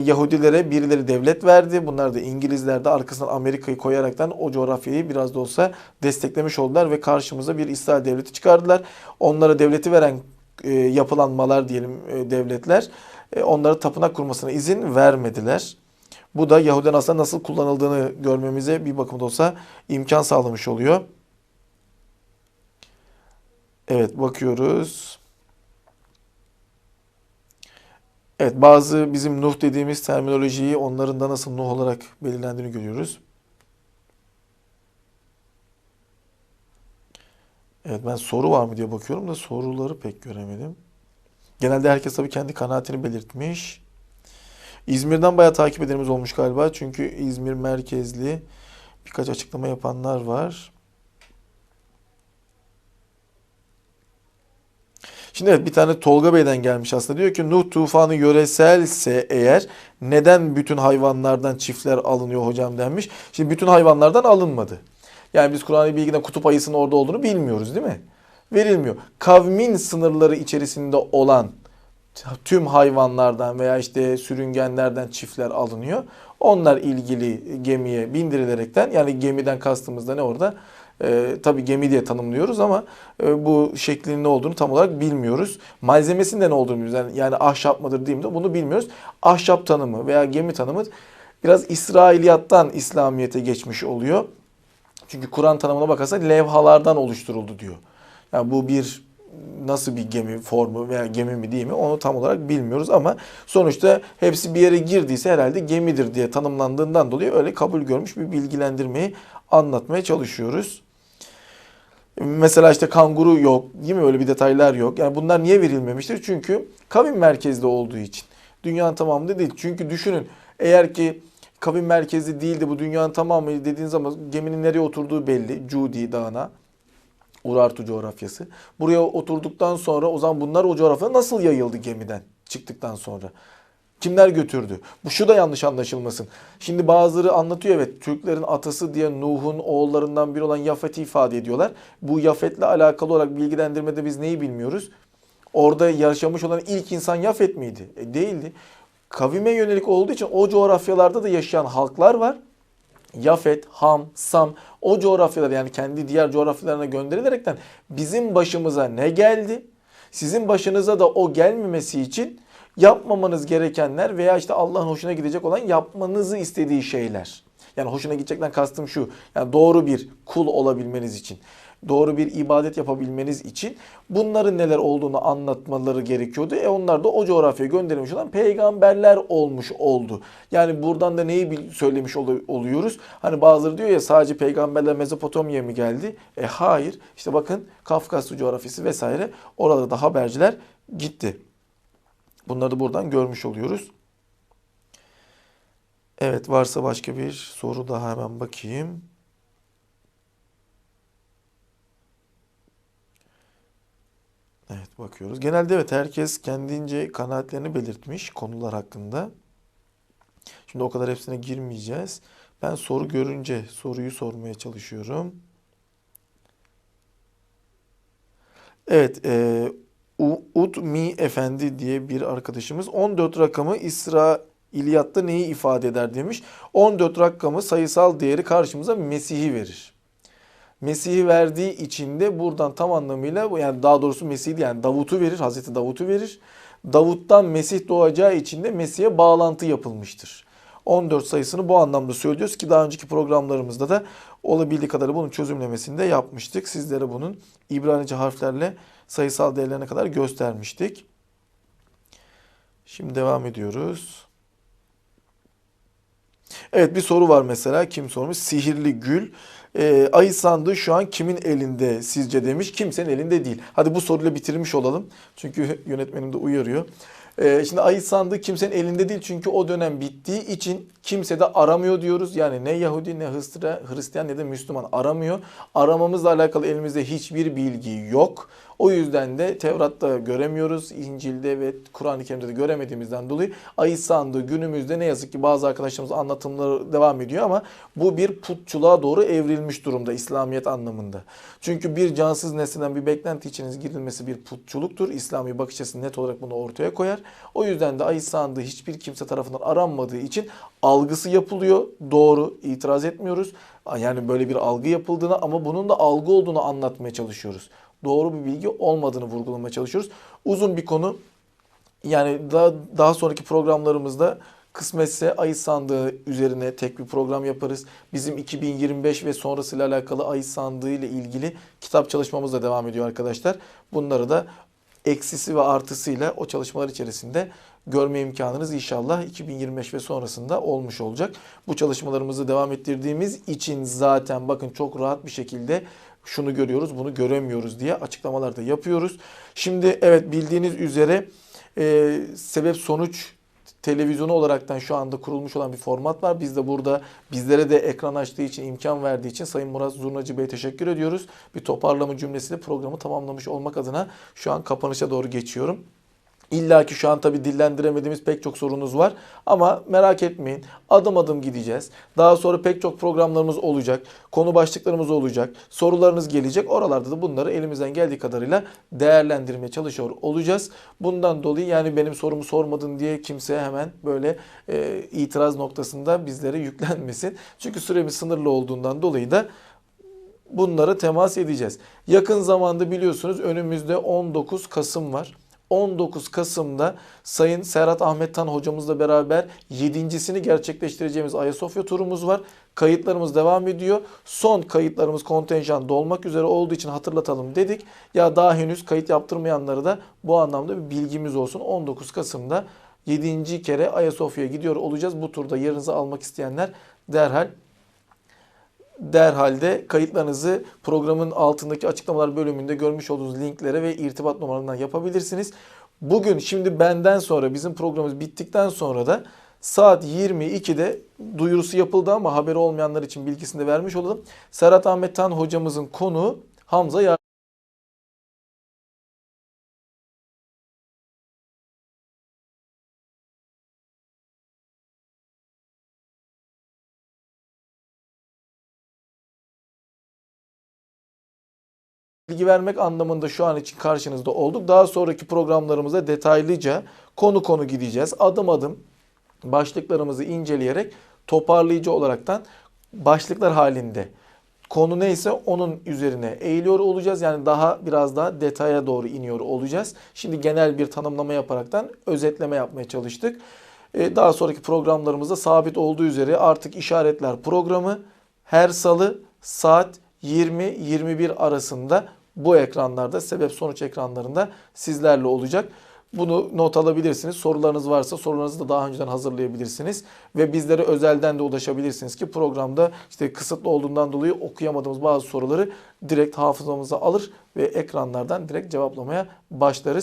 Yahudilere birileri devlet verdi. Bunlar da İngilizler de arkasından Amerika'yı koyaraktan o coğrafyayı biraz da olsa desteklemiş oldular ve karşımıza bir İsrail devleti çıkardılar. Onlara devleti veren e, yapılanmalar diyelim e, devletler e, onlara tapınak kurmasına izin vermediler. Bu da Yahudilerin aslında nasıl kullanıldığını görmemize bir bakımda olsa imkan sağlamış oluyor. Evet bakıyoruz. Evet bazı bizim Nuh dediğimiz terminolojiyi onların da nasıl Nuh olarak belirlendiğini görüyoruz. Evet ben soru var mı diye bakıyorum da soruları pek göremedim. Genelde herkes tabii kendi kanaatini belirtmiş. İzmir'den bayağı takip edenimiz olmuş galiba. Çünkü İzmir merkezli birkaç açıklama yapanlar var. Şimdi evet bir tane Tolga Bey'den gelmiş aslında. Diyor ki Nuh tufanı yöreselse eğer neden bütün hayvanlardan çiftler alınıyor hocam denmiş. Şimdi bütün hayvanlardan alınmadı. Yani biz Kur'an-ı Bilgi'de kutup ayısının orada olduğunu bilmiyoruz değil mi? Verilmiyor. Kavmin sınırları içerisinde olan tüm hayvanlardan veya işte sürüngenlerden çiftler alınıyor. Onlar ilgili gemiye bindirilerekten yani gemiden kastımız da ne orada? Ee, tabii gemi diye tanımlıyoruz ama e, bu şeklinin ne olduğunu tam olarak bilmiyoruz. Malzemesinin de ne olduğunu bilmiyoruz. Yani, yani ahşap mıdır değil mi bunu bilmiyoruz. Ahşap tanımı veya gemi tanımı biraz İsrailiyattan İslamiyet'e geçmiş oluyor. Çünkü Kur'an tanımına bakarsak levhalardan oluşturuldu diyor. Yani bu bir nasıl bir gemi formu veya gemi mi değil mi onu tam olarak bilmiyoruz ama sonuçta hepsi bir yere girdiyse herhalde gemidir diye tanımlandığından dolayı öyle kabul görmüş bir bilgilendirmeyi anlatmaya çalışıyoruz. Mesela işte kanguru yok değil mi öyle bir detaylar yok. Yani bunlar niye verilmemiştir? Çünkü kavim merkezli olduğu için. Dünyanın tamamında değil. Çünkü düşünün eğer ki kavim merkezli değildi bu dünyanın tamamı dediğin zaman geminin nereye oturduğu belli. Cudi Dağı'na. Urartu coğrafyası. Buraya oturduktan sonra o zaman bunlar o coğrafyada nasıl yayıldı gemiden çıktıktan sonra? Kimler götürdü? Bu şu da yanlış anlaşılmasın. Şimdi bazıları anlatıyor evet Türklerin atası diye Nuh'un oğullarından biri olan Yafet'i ifade ediyorlar. Bu Yafet'le alakalı olarak bilgilendirmede biz neyi bilmiyoruz? Orada yaşamış olan ilk insan Yafet miydi? E, değildi. Kavime yönelik olduğu için o coğrafyalarda da yaşayan halklar var. Yafet, Ham, Sam o coğrafyalar yani kendi diğer coğrafyalarına gönderilerekten bizim başımıza ne geldi? Sizin başınıza da o gelmemesi için yapmamanız gerekenler veya işte Allah'ın hoşuna gidecek olan yapmanızı istediği şeyler. Yani hoşuna gidecekten kastım şu. Yani doğru bir kul olabilmeniz için, doğru bir ibadet yapabilmeniz için bunların neler olduğunu anlatmaları gerekiyordu. E onlar da o coğrafyaya gönderilmiş olan peygamberler olmuş oldu. Yani buradan da neyi söylemiş ol- oluyoruz? Hani bazıları diyor ya sadece peygamberler Mezopotamya'ya mı geldi? E hayır. İşte bakın Kafkasya coğrafyası vesaire oralarda da haberciler gitti. Bunları da buradan görmüş oluyoruz. Evet varsa başka bir soru daha hemen bakayım. Evet bakıyoruz. Genelde evet herkes kendince kanaatlerini belirtmiş konular hakkında. Şimdi o kadar hepsine girmeyeceğiz. Ben soru görünce soruyu sormaya çalışıyorum. Evet, Utmi Efendi diye bir arkadaşımız 14 rakamı İsrailiyatta neyi ifade eder demiş. 14 rakamı sayısal değeri karşımıza Mesih'i verir. Mesih'i verdiği için de buradan tam anlamıyla yani daha doğrusu Mesih değil, yani Davut'u verir, Hazreti Davut'u verir. Davut'tan Mesih doğacağı için de Mesih'e bağlantı yapılmıştır. 14 sayısını bu anlamda söylüyoruz ki daha önceki programlarımızda da olabildiği kadar bunun çözümlemesini de yapmıştık. Sizlere bunun İbranice harflerle sayısal değerlerine kadar göstermiştik. Şimdi devam ediyoruz. Evet bir soru var mesela. Kim sormuş? Sihirli gül. Ee, ayı sandığı şu an kimin elinde sizce demiş. Kimsenin elinde değil. Hadi bu soruyla bitirmiş olalım. Çünkü yönetmenim de uyarıyor. Ee, şimdi ayı sandığı kimsenin elinde değil. Çünkü o dönem bittiği için kimse de aramıyor diyoruz. Yani ne Yahudi ne Hristiyan ne de Müslüman aramıyor. Aramamızla alakalı elimizde hiçbir bilgi yok. O yüzden de Tevrat'ta göremiyoruz. İncil'de ve Kur'an-ı Kerim'de de göremediğimizden dolayı ayı sandığı günümüzde ne yazık ki bazı arkadaşlarımız anlatımları devam ediyor ama bu bir putçuluğa doğru evrilmiş durumda İslamiyet anlamında. Çünkü bir cansız nesneden bir beklenti içiniz girilmesi bir putçuluktur. İslami bakış açısı net olarak bunu ortaya koyar. O yüzden de ayı sandığı hiçbir kimse tarafından aranmadığı için algısı yapılıyor. Doğru, itiraz etmiyoruz. Yani böyle bir algı yapıldığını ama bunun da algı olduğunu anlatmaya çalışıyoruz. Doğru bir bilgi olmadığını vurgulamaya çalışıyoruz. Uzun bir konu. Yani daha, daha sonraki programlarımızda kısmetse ayı sandığı üzerine tek bir program yaparız. Bizim 2025 ve sonrasıyla alakalı ayı sandığı ile ilgili kitap çalışmamız da devam ediyor arkadaşlar. Bunları da eksisi ve artısıyla o çalışmalar içerisinde görme imkanınız inşallah 2025 ve sonrasında olmuş olacak. Bu çalışmalarımızı devam ettirdiğimiz için zaten bakın çok rahat bir şekilde şunu görüyoruz, bunu göremiyoruz diye açıklamalar da yapıyoruz. Şimdi evet bildiğiniz üzere e, sebep sonuç televizyonu olaraktan şu anda kurulmuş olan bir format var. Biz de burada bizlere de ekran açtığı için, imkan verdiği için Sayın Murat Zurnacı Bey'e teşekkür ediyoruz. Bir toparlama cümlesiyle programı tamamlamış olmak adına şu an kapanışa doğru geçiyorum. İlla ki şu an tabii dillendiremediğimiz pek çok sorunuz var. Ama merak etmeyin. Adım adım gideceğiz. Daha sonra pek çok programlarımız olacak. Konu başlıklarımız olacak. Sorularınız gelecek. Oralarda da bunları elimizden geldiği kadarıyla değerlendirmeye çalışıyor olacağız. Bundan dolayı yani benim sorumu sormadın diye kimseye hemen böyle e, itiraz noktasında bizlere yüklenmesin. Çünkü süremiz sınırlı olduğundan dolayı da bunlara temas edeceğiz. Yakın zamanda biliyorsunuz önümüzde 19 Kasım var. 19 Kasım'da Sayın Serhat Ahmet Tan hocamızla beraber yedincisini gerçekleştireceğimiz Ayasofya turumuz var. Kayıtlarımız devam ediyor. Son kayıtlarımız kontenjan dolmak üzere olduğu için hatırlatalım dedik. Ya daha henüz kayıt yaptırmayanları da bu anlamda bir bilgimiz olsun. 19 Kasım'da 7. kere Ayasofya'ya gidiyor olacağız. Bu turda yerinizi almak isteyenler derhal derhalde kayıtlarınızı programın altındaki açıklamalar bölümünde görmüş olduğunuz linklere ve irtibat numaralarından yapabilirsiniz. Bugün şimdi benden sonra bizim programımız bittikten sonra da saat 22'de duyurusu yapıldı ama haberi olmayanlar için bilgisini de vermiş olalım. Serhat Ahmet Tan hocamızın konuğu Hamza Yar bilgi vermek anlamında şu an için karşınızda olduk. Daha sonraki programlarımızda detaylıca konu konu gideceğiz. Adım adım başlıklarımızı inceleyerek toparlayıcı olaraktan başlıklar halinde konu neyse onun üzerine eğiliyor olacağız. Yani daha biraz daha detaya doğru iniyor olacağız. Şimdi genel bir tanımlama yaparaktan özetleme yapmaya çalıştık. Ee, Daha sonraki programlarımızda sabit olduğu üzere artık işaretler programı her salı saat 20-21 arasında bu ekranlarda sebep sonuç ekranlarında sizlerle olacak. Bunu not alabilirsiniz. Sorularınız varsa sorularınızı da daha önceden hazırlayabilirsiniz. Ve bizlere özelden de ulaşabilirsiniz ki programda işte kısıtlı olduğundan dolayı okuyamadığımız bazı soruları direkt hafızamıza alır ve ekranlardan direkt cevaplamaya başlarız.